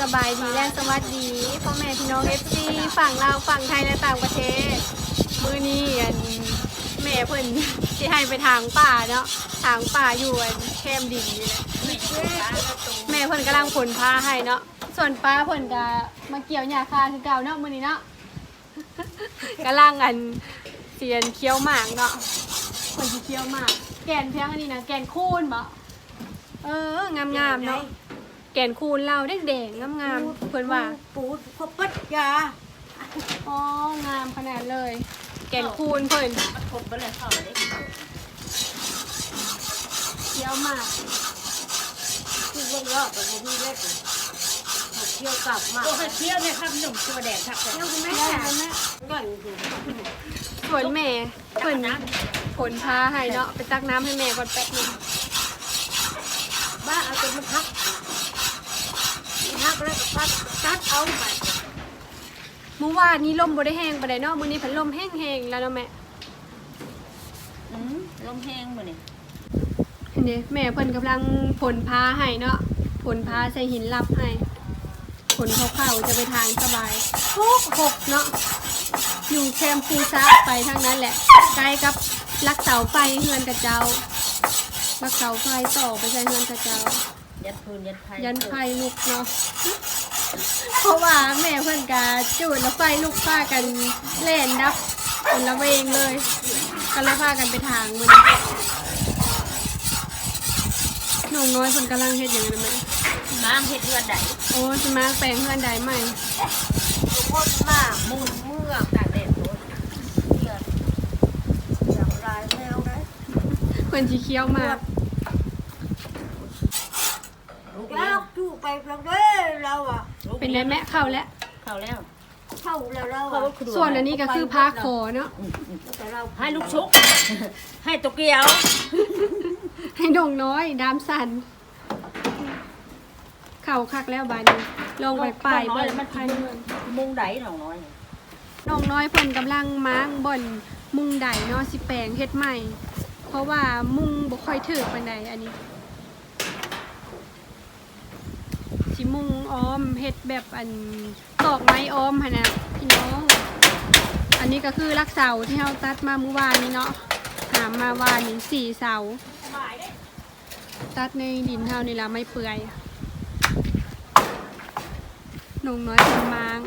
สบายดีและสวัสดีพ่อแม่พี่น้องเอฟซีฝั่งลาวฝั่งไทยและต่างประเทศมือนี้อันแม่เพิ่นสิให้ไปทางป่าเนาะทางป่าอยู่อันแคมดินนี่แหละแม่เพิ่นกำลังผลพาให้เนาะส่วนป้าเพิ่นก็มาเกี่ยวหญ้าคาคือเก่าเนาะมือนี้เนาะกำลังอันเสียนเคี้ยวหมากเนาะเพิ่นสิเคี้ยวหมากแกนเพียงอันนี้นะแกนคูนบ่เอองามๆเนาะ แกนคูนเราแดงๆงามๆเพิ่นว่า ปูดพบปัดยาอ๋องามขนาดเลย แกนคูนเพิ่นมันครบไปเลยเข้าเลยเคี้ยวหมากที่เบิ่งรอบแต่บ่มีเล็กเที่ยวกลับมาตัวเคี้ยวเนี่ยครับหนุ่มตัวแดงครับเที่ยวแม่เคี้ยวเลยแม่ก่อนสิส่วนแม่เพิ่นผลพาให้เนาะไปตักน้ำให้แม่ก่อนแป๊บหนึงบ้าเอาตัวมันพักพั กแล้วก็พักตัดเอาไปเมื่อวานนี้ลมบ่ได้แห้งปานใดเนาะมื้อนี้เพิ่นลมแห้งๆแล้วเนาะแม่อืมลมแห้งมือนี่เห็นดิแม่เพิ่นกำลังผลพาให้เนาะผลพาใส่หินลับให้ผลเข้าๆจะไปทางสบายหกหกเนาะอยู่แคมปูซะไปทางนั้นแหละใกล้กับลักเสาไฟเฮือนกระเจ้าลักเสาไฟต่อไปใช้เฮือนกระเจ้า ยัดพื้นยัดไผ่ยันไฟลุกเนาะ เพราะว่าแม่เพื่อนกาจูดแล้วไฟลุกพากันเล่นดับคนละเวงเลยก็เลยพากันไปทางมันหนุ่มน้อยคนกำลังเฮ็ดอย่างนั้นไหมม้างเห็ดเลือดใดโอ้จะมาแปลงเพื่อนใดใหม่ทุกคนมากมุนเมือกตากแดดโดนเที่ยวอย่างไรแมวนะเพื่อนสีเคี้ยวมาก แล้วจู่ไปเราเด้อเราอะเป็นไรแม่เข้าแล้ว เข้าแล้วเข้าแล้วเราเข้าอะครัวส่วนอันนี้ก็คือพาคอเนาะแต่เราให้ลูกชุก ให้ตัวเกียว ให้ดงน้อยดามสัน เข่าคักแล้วบานนี้ลงไปป่ายน้อยเบิ่แล้วงมันภายมุเมืงองมุงไดหนองน้อยน้องน้อยเพิ่นกำลังม้างบ่อนมุงใดเนาะสิแปลงเฮ็ดใหม่ เพราะว่ามุงบ่ค่อยถึกปานใดอันนี้ สิมุงอ้อมเฮ็ดแบบอันตอกไม้อ้อมหั่นะพี่น้อง อันนี้ก็คือลักเสาที่เฮาตัดมาเมื่อวานนี้เนาะหามมาวานนี้สี่เสา ตัดในดินเฮานี่ละไม่เปื่อยนงน้อยเพิ่นมาง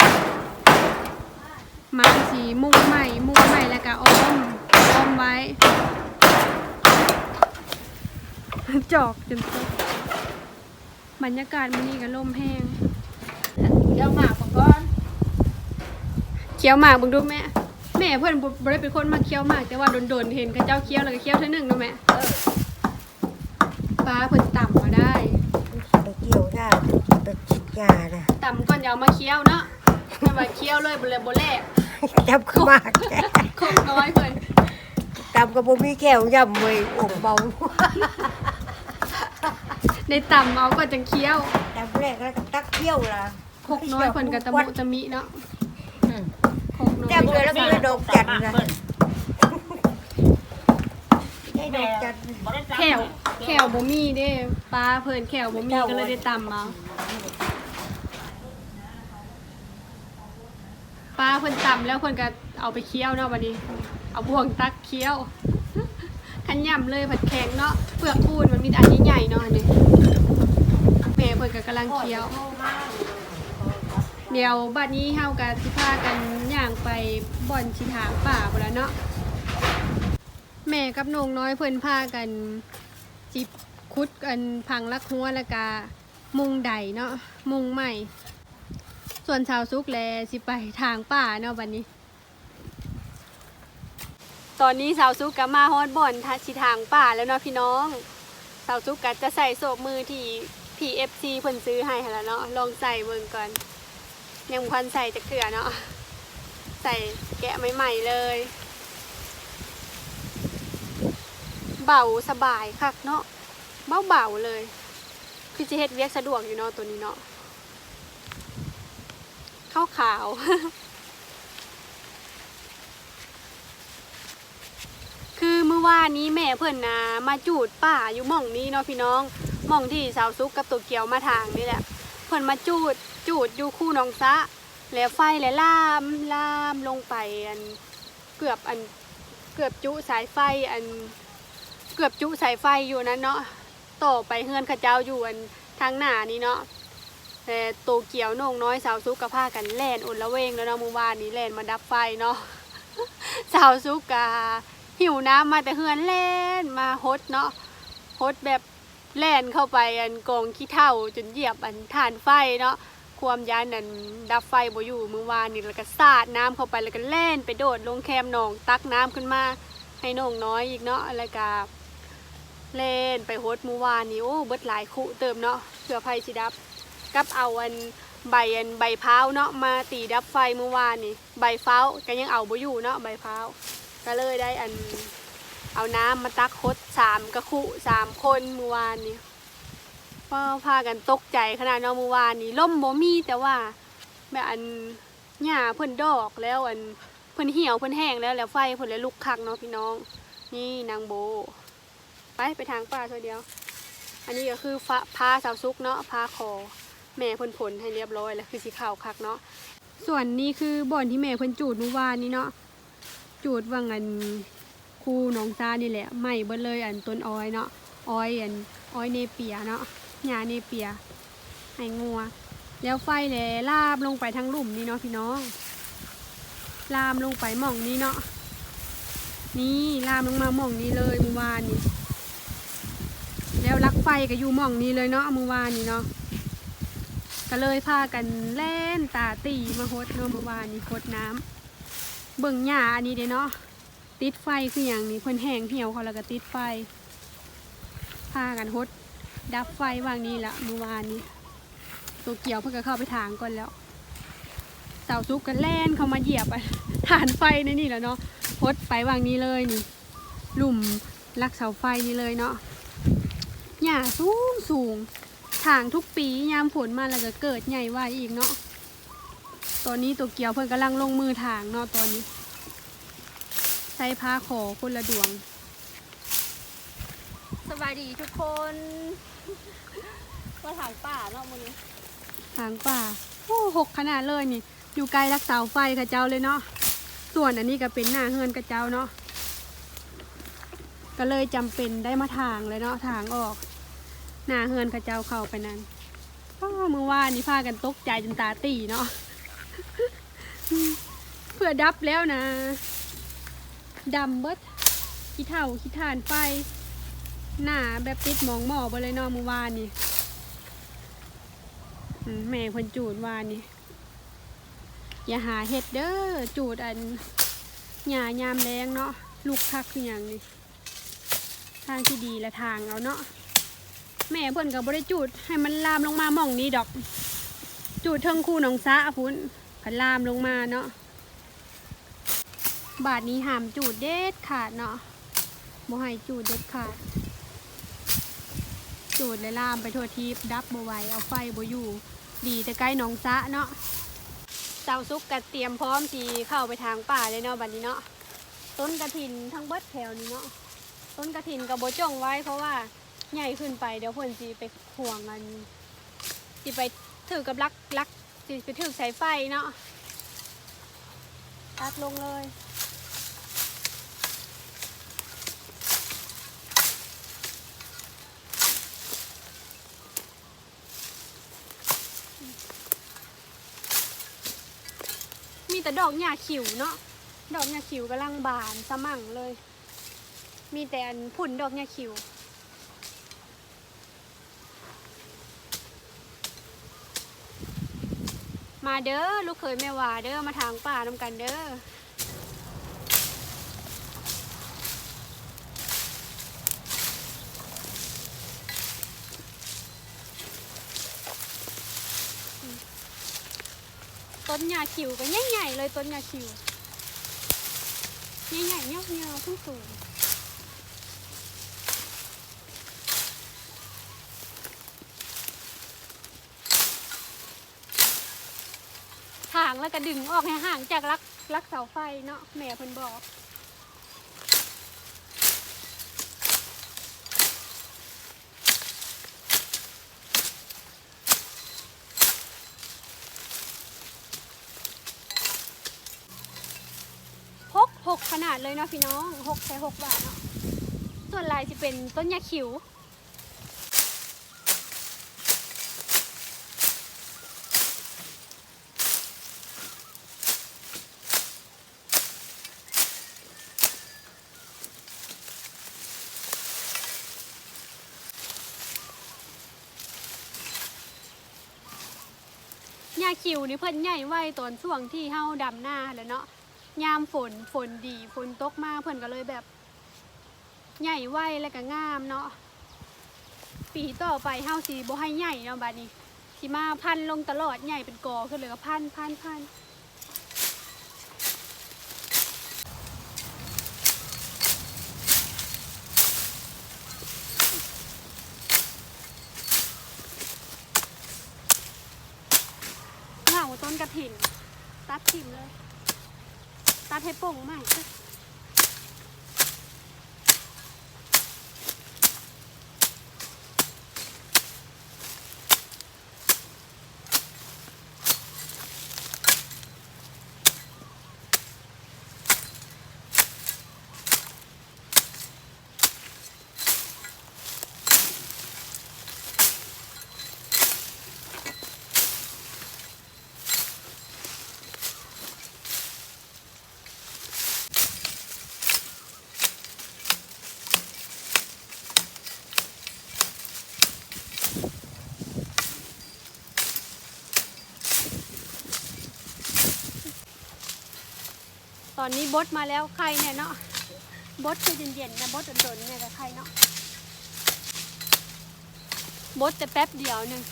มังสีมุงใหม่มุงใหม่แล้วก็อ้อมอ้อมไว้ จอกจนตก บรรยากาศมันนี่ก็ลมแห้งเดี๋ยวหมากของก้อนเคี้ยวหมากเบิ่งดูแม่แม่เพื่อนบ่บ่ได้เป็นคนมาเคี้ยวหมากแต่ว่าโดนๆเห็นเขาเจ้าเคี้ยวแล้วก็เคี้ยวเท่านึงเนาะแม่เออปลาเพิ่นต่ำมาได้ไปเกี่ยวได้ไปฉีดยานะต่ำก่อนจะเอามาเคี้ยวเนาะถ้าว่าเคี้ยวเลยบ่เลยบ่แลกจับขึ้นมากคงน้อยเพิ่นตำกับบ่มีแก้วยำเว้ยองเบา ได้ต่ำเอาก็จังเคี้ยวตำแรกแล้วก็ตักเที่ยวละคกน้อยเพิ่นก็ตะมุตะมิเนาะอืมคกน้อยจับเลยแล้วก็เลยดอกจันทร์นะเปิ้ลได้ดอกจันทร์บ่ได้จับแขวแขวบ่มีเด้ปลาเพิ่นแขวบ่มีก็เลยได้ตำเอาปลาเพิ่นตำแล้วเพิ่นก็เอาไปเคี้ยวเนาะบัดนี้ เอาบ่วงตักเคี้ยว ขันย่ำเลยผัดแข็งเนาะเปลือกคูนมันมีแต่อันใหญ่ๆเนาะอันนี้แม่เพิ่นก็กำลังเคี้ยว เดี๋ยวบัดนี้เฮาก็สิพากันย่างไปบ่อนชิทางป่าพุ่นละเนาะแม่กับน้องน้อยเพิ่นพากันจิบคุดกันพังลักหัวแล้วก็มุงใดเนาะมุงใหม่ ส่วนชาวซุกแลสิไปทางป่าเนาะบัดนี้ ตอนนี้สาวซุกก็มาฮอดบ่อนทาชิทางป่าแล้วเนาะพี่น้องสาวซุกก็จะใส่โศกมือที่ PFC เพิ่นซื้อให้หั่นล่ะเนาะลองใส่เบิ่งก่อนยังพันใส่จะเกลือเนาะใส่แกะใหม่ๆเลย เบาสบายคักเนาะเบาเบาๆเลยคือจะเฮ็ดเวียกสะดวกอยู่เนาะตัวนี้เนาะข้าวขาว คือเมื่อ ว่านี้แม่เพิ่อนนะมาจูดป่าอยู่หม่องนี้เนาะพี่น้องหม่องที่สาวซุกกับตัวเกียวมาทางนี่แหละเพิ่อนมาจูดจูดอยู่คู่หนองซะแล้วไฟแล้วลามล่ามลงไปอันเกือบอันเกือบจุสายไฟอันเกือบจุสายไฟอยู่นั้นเนาะต่อไปเฮือนขเจ้าอยู่อันทางหน้านี้เนาะแต่โตเกียวโหน่งน้อยสาวซุกกับผ้ากันแล่นอุ่นละเวงแล้วเนาะเมื่อวานนี้แล่นมาดับไฟเนาะสาวซุกกา หิวน้ำมาแต่เฮือนแล่นมาฮดเนาะฮดแบบแล่นเข้าไปอันกองขี้เถ้าจนเหยียบอันฐานไฟเนาะความยานนั่นดับไฟบ่อยู่เมื่อวานนี้แล้วก็สาดน้ำเข้าไปแล้วก็แล่นไปโดดลงแคมหนองตักน้ำขึ้นมาให้น้องน้อยอีกเนาะแล้วก็เล่นไปฮดเมื่อวานนี้โอ้เบิดหลายคุเติมเนาะเพื่อไฟสิดับกับเอาอันใบอันใบพร้าเนาะมาตีดับไฟเมื่อวานนี่ใบพร้าก็ยังเอาบ่อยู่เนาะใบพร้า ก็เลยได้อันเอาน้ำมาตักคดสามกระคุสามคนเมื่อวานนี่ก็พากันตกใจขนาดเนาะเมื่อวานนี่ล่มบ่มีแต่ว่าแบบอันหญ้าเพิ่นดอกแล้วอันเพิ่นเหี่ยวเพิ่นแห้งแล้วแล้วไฟเพิ่นเลยลุกคักเนาะพี่น้อง นี่นางโบ ไปไปทางป่าตัวเดียว อันนี้ก็คือฟ้าพาสาวซุกเนาะพาคอแม่เพิ่นผลให้เรียบร้อยแล้วคือสีขาวคักเนาะส่วนนี้คือบ่อนที่แม่เพิ่นจูดเมื่อวานนี้เนาะ จูดว่างันคูน้องซานี่แหละไม่เบิดเลยอันต้นอ้อยเนาะอ้อยอันอ้อยเนเปียเนาะหญ้าเนเปียให้งัว แล้วไฟแหลลามลงไปทางลุ่มนี่เนาะพี่น้องลามลงไปหม่องนี้เนาะนี่ลามลงมาหม่องนี้เลยเมื่อวานนี้แล้วลักไฟก็อยู่หม่องนี้เลยเนาะเมื่อวานนี้เนาะก็เลยพากันเล่นตาตีมาฮดเนาะเมื่อวานนี้ฮดน้ำ เบิ่งหญ้าอันนี้เด้เนาะติดไฟคืออย่างนี้เพิ่นแห้งเหี่ยวเขาแล้วก็ติดไฟพากันฮดดับไฟวางนี้ละเมื่อวานนี้ ตัวเกี่ยวเพิ่นก็เข้าไปถางก่อนแล้วเสาซุกกันแล่นเขามาเหยียบอะฐานไฟในนี่แล้วเนาะฮดไปวางนี้เลยนี่หลุมลักเสาไฟนี่เลยเนาะหญ้าสูงสูงถางทุกปียามฝนมาแล้วก็เกิดใหญ่ว่าอีกเนาะ ตอนนี้ตัวเกียวเพิ่อนกำลังลงมือถางเนาะตอนนี้ ใช้ผ้าขอคนละดวงสวัสดีทุกคนก็ถางป่าเนาะมื้อนี้ถางป่าโอ้หกขนาดเลยนี่ อยู่ไกลรักเสาไฟค่ะเจ้าเลยเนาะส่วนอันนี้ก็เป็นหน้าเฮือนกับเจ้าเนาะก็เลยจำเป็นได้มาถางเลยเนาะถางออก หน้าเฮือนกับเจ้าเข้าไปนั้นอ้อมือว่านนี่พากันตกใจจนตาตีเนาะ เพื่อดับแล้วนะดำเบิดขี้เท่าขี้ทานไฟ หน้าแบบติดมองหมอบเลยนาะมือวานนี่อืมแม่คนจูดวานนี่ อย่าหาเห็ดเด้อจูดอันหญ้ายามแรงเนาะลูกคักคืออย่างนี้ทางที่ดีและทางเอาเนาะแม่เพิ่นก็บ่ได้จูดให้มันลามลงมาหม่องนี้ดอก จูดเทิงคู่หนองซะพุ่น พันลามลงมาเนาะบาทนี้ห้ามจูดเด็ดขาดเนาะบ่ให้จูดเด็ดขาด จูดและลามไปทั่วทีปดับบ่ไหวเอาไฟบ่อยู่ ดีแต่ใกล้หนองซะเนาะเจ้าซุกก็เตรียมพร้อมทีเข้าไปทางป่าเลยเนาะบัดนี้เนาะต้นกระถินทั้งเบิดแถวนี้เนาะต้นกระถินกับโบจ้องไว้เพราะว่าใหญ่ขึ้นไปเดี๋ยวพ่นสิไปห่วงกันสิไปถือกับลักลัก สิไปถือสายไฟเนาะตัดลงเลยมีแต่ดอกหญ้าขิวเนาะ ดอกหญ้าขิวกำลังบานสมั่งเลย มีแต่อันผุ่นดอกหญ้าขิว มาเด้อลูกเคยแม่ว่าเด้อมาทางป่านำกันเด้อต้นหญ้าขิวก็ใหญ่ๆเลยต้นหญ้าขิวใหญ่ๆเงี้ยวๆสูงๆางแล้วก็ดึงออกให้ห่างจากรักลักเสาไฟเนาะแม่เพิ่นบอกพกหกขนาดเลยเนาะพี่น้องหกใช้หกบาทเนาะส่วนลายจะเป็นต้นยาขิวาคิวนี่เพิ่นใหญ่ไว้ตอนช่วงที่เฮาดำหน้าแหล้วเนาะยามฝนฝนดีฝนตกมาเพิ่นก็เลยแบบ ใหญ่ไว้แล้วก็งามเนาะปีต่อไปเฮาสีบ่ให้ใหญ่เนาะบัดนี้สิมาพันลงตลอดใหญ่เป็นกอขึ้นเลยก็พันพันพันเหงาต้นกระ ถิ่นตัดทิ่มเลย ตัดให้โป่งใหม่ ตอนนี้บดมาแล้วใครเนี่ยเนาะบดคือเย็นๆนะบดโดนๆเนี่ยกับใครเนาะบดแต่แป๊บเดียวหนึ่ง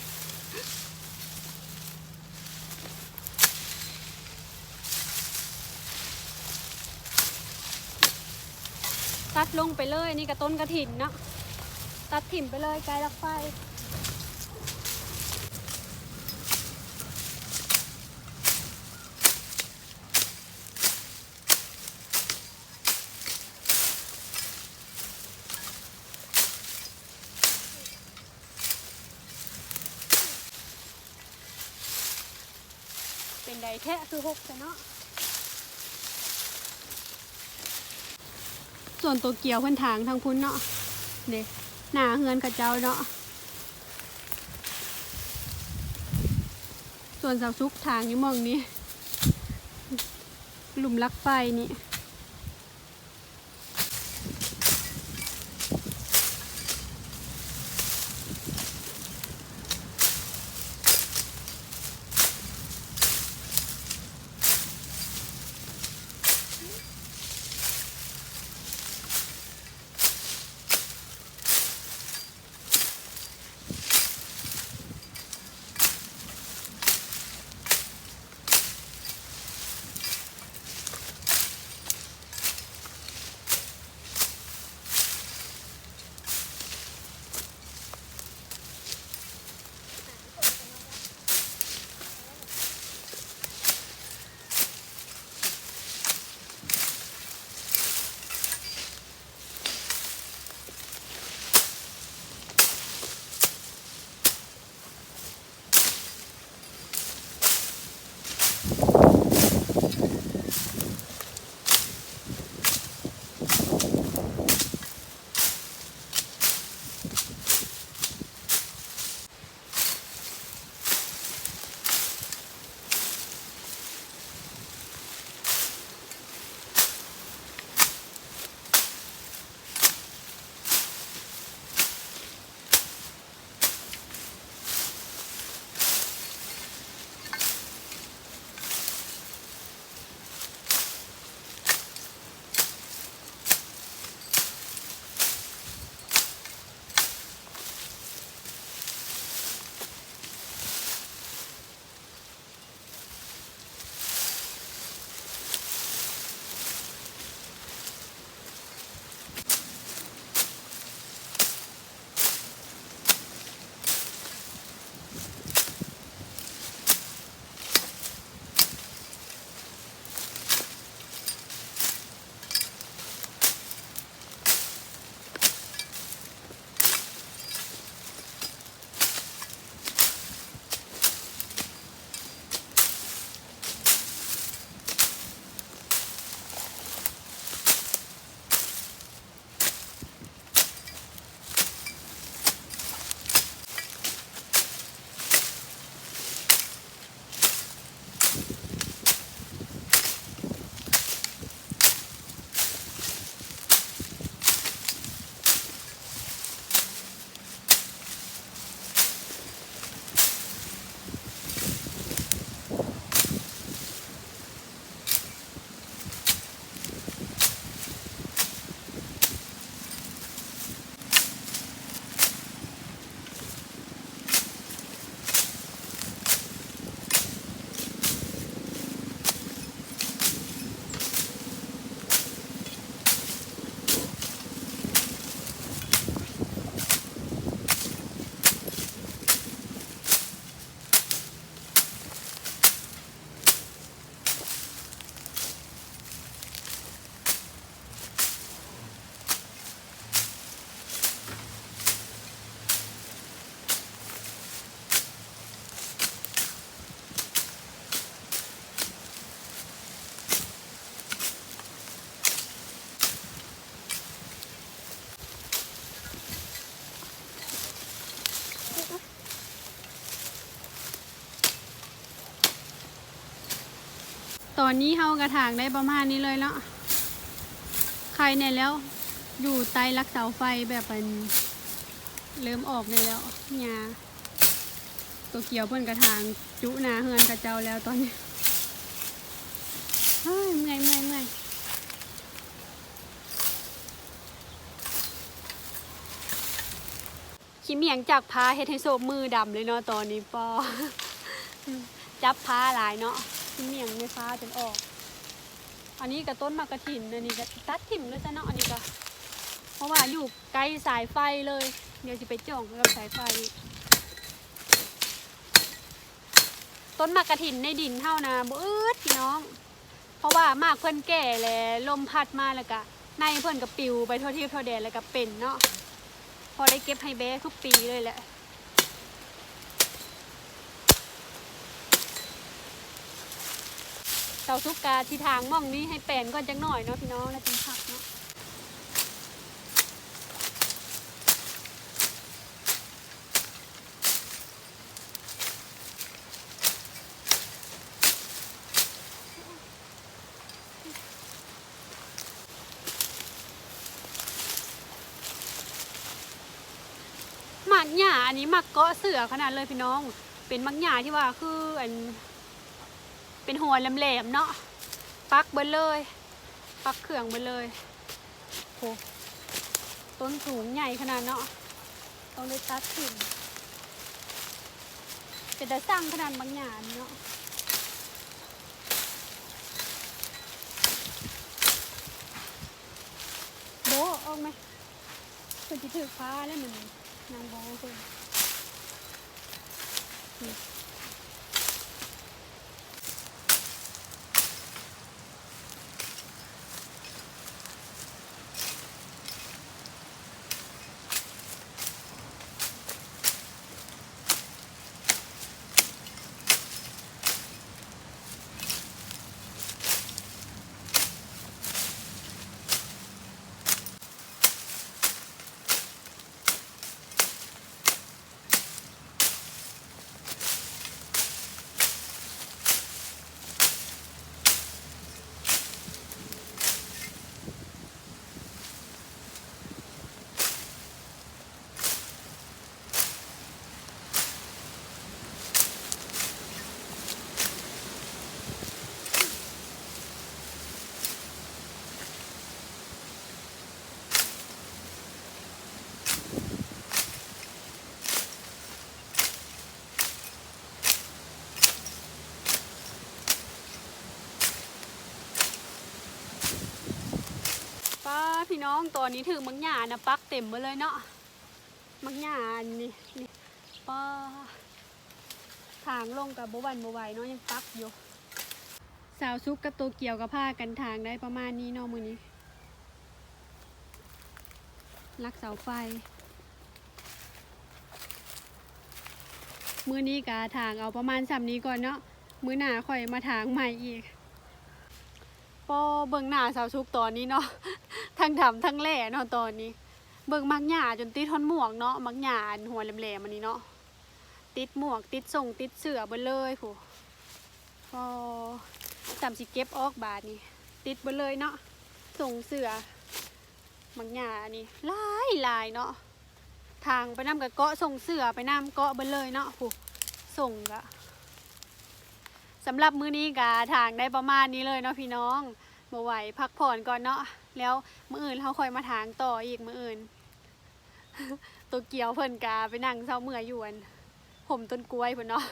ตัดลงไปเลยนี่กับต้นกระถิ่นเนาะตัดถิ่มไปเลยไกลลักไฟ เป็นใดแท้คือหกแต่เนาะส่วนตัวเกียวเพิ่นทางทางพุ้นเนาะเด้หนาเฮือนกับเจ้าเนาะส่วนสาวซุกทางอยู่มองนี้หลุมลักไฟนี่ อนนี้เฮากระถางได้ประมาณนี้เลยเนาะใครเนี่ยแล้วอยู่ใต้รักเสาไฟแบบเป็นเริ่มออกเลยแล้วหญ้าตัวเกี่ยวเพิ่นกระถางจุนาเฮือนกระเจ้าแล้วตอนนี้เฮ้ยเมื่อยเมื่อยเมื่อยขี้เมียงจากพาเฮ็ดให้โซบมือดำเลยเนาะตอนนี้ปอจับพาหลายเนาะ ขี้เมียงในฟ้าจนออก อันนี้กับต้นมะกระถินอันนี้ก็ตัดถิ่มเลยซะเนาะอันนี้ก็ เพราะว่าอยู่ใกลสายไฟเลย เดี๋ยวจะไปจ่องกับสายไฟ ต้นมะกระถินในดินเท่านะบ่อืดพี่น้อง เพราะว่ามากเพิ่อนแก่แลวลมพัดมาแล้วก็ในเพิ่อนก็ปลิวไปทั่วที่ทั่วแดนแล้วก็เป็นเนาะพอได้เก็บให้แบ้ทุกปีเลยแหละ เสาทุกกาที่ทางม่องนี้ให้แปลนก่อนจังหน่อยเนาะพี่น้องแล้วจึงผักเนาะหมักหญ้าอันนี้หมักเกาะเสือขนาดเลยพี่น้อง เป็นหมักหญ้าที่ว่าคืออัน เป็นหัวแหลมๆเนาะปักเบิดเลยปักเครื่องเบิดเลยโหต้นสูงใหญ่ขนาดเนาะต้องได้ตัดขึ้นเป็นแต่สร้างขนาดบางอย่างเนาะโบะออกไหมคือจะถือฟ้าแล้วมันนางโบะคือป้าพี่ น้องตอนนี้ถึงมังหยานะปักเต็มไปเลยเนาะมังหยานนี่นี่ป้าทางลงกับบวันบไหวเนาะยังปักอยู่สาวซุกกับตัวเกี่ยวกับผ้ากันทางได้ประมาณนี้เนาะมือนี้ลักเสาไฟ มือนี้กะทางเอาประมาณสามนี้ก่อนเนาะมือหน้าค่อยมาทางใหม่อีกพอเบิ่งหน้าสาวชุกตอนนี้เนาะ ทั้งดำทั้งแหล่เนาะตอนนี้ เบิ่งมักหญ้าจนติดท่อนหมวกเนาะมักหญ้าอันหัวแหลมๆอันนี้เนาะติดหมวกติดส่งติดเสื้อเบเลยผู้พอสามสิเก็บออกบาทนี่ติดเบเลยเนาะส่งเสื้อมักหญ้าอันนี้ลายลายเนาะทางไปนำกับเกาะส่งเสื้อไปนำเกาะเบเลยเนาะผู้ส่งกะสำหรับมื้อนี้กาทางได้ประมาณนี้เลยเนาะพี่น้องบ่ไหวพักผ่อนก่อนเนาะ แล้วมืออื่นเขาคอยมาทางต่ออีกมืออื่น ตัวเกียวเพิ่นกาไปนั่งเศร้าเมื่อยยู่อันผมต้นกล้วยเพิ่นเนาะ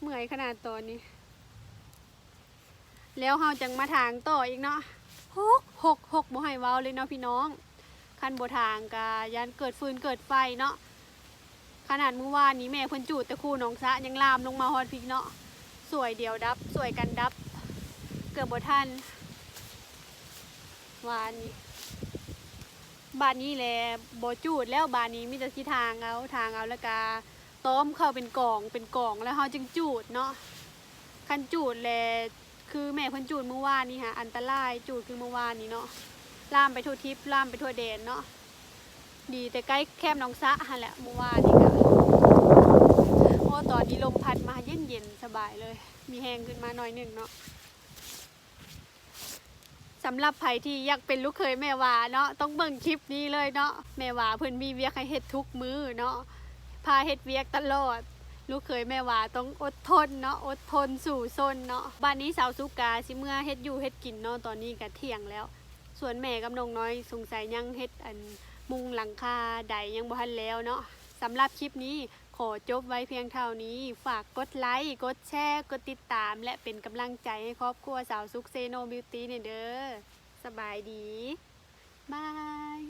เมื่อยขนาดตอนนี้ แล้วเฮาจังมาทางต่ออีกเนาะหกหกหกบ่ให้เว้าเลยเนาะพี่น้อง คันบ่ทางกายันเกิดฟืนเกิดไฟเนาะขนาดเมื่อวานนี้แม่เพิ่นจูดต่คู่น้องสะยังลามลงมาฮอดพริกเนาะสวยเดียวดับ สวยกันดับ เกือบบ่ทัน วานนี้บานนี้แหละบ่จูดแล้วบานนี้มีแต่ที่ทางเอาทางเอาแล้วก็ต้มเข้าเป็นกล่องเป็นกล่องแล้วเฮาจึงจูดเนาะคันจูดแลคือแม่เพิ่นจูดเมื่อวานนี้ฮะอันตรายจูดคือเมื่อวานนี้เนาะล่ามไปทั่วทิพย์ลามไปทั่วแดนเนาะดีแต่ใกล้แคมน้องสะหันแหละเมื่อวานนี่ก็โอ้ตอนนี้ลมพัดมาเย็นเย็นสบายเลย มีแห้งขึ้นมาหน่อยหนึ่งเนาะ สำหรับใครที่อยากเป็นลูกเคยแม่วาเนาะต้องเบิ่งคลิปนี้เลยเนาะแม่วาเพิ่นมีเวียกให้เฮ็ดทุกมื้อเนาะพาเฮ็ดเวียกตลอด ลูกเคยแม่วาต้องอดทนเนาะอดทนสู่ซนเนาะบ้านนี้สาวสุกาสิเมื่อเฮ็ดอยู่เฮ็ดกินเนาะตอนนี้ก็เที่ยงแล้ว ส่วนแม่กับน้องน้อยสงสัยยังเฮ็ดอันมุงหลังคาใดยังบ่ทันแล้วเนาะสำหรับคลิปนี้ ขอจบไว้เพียงเท่านี้ ฝากกดไลค์ กดแชร์ กดติดตาม และเป็นกำลังใจให้ครอบครัวสาวซุกเซโนบิวตี้เนี่ยเด้อ สบายดี บาย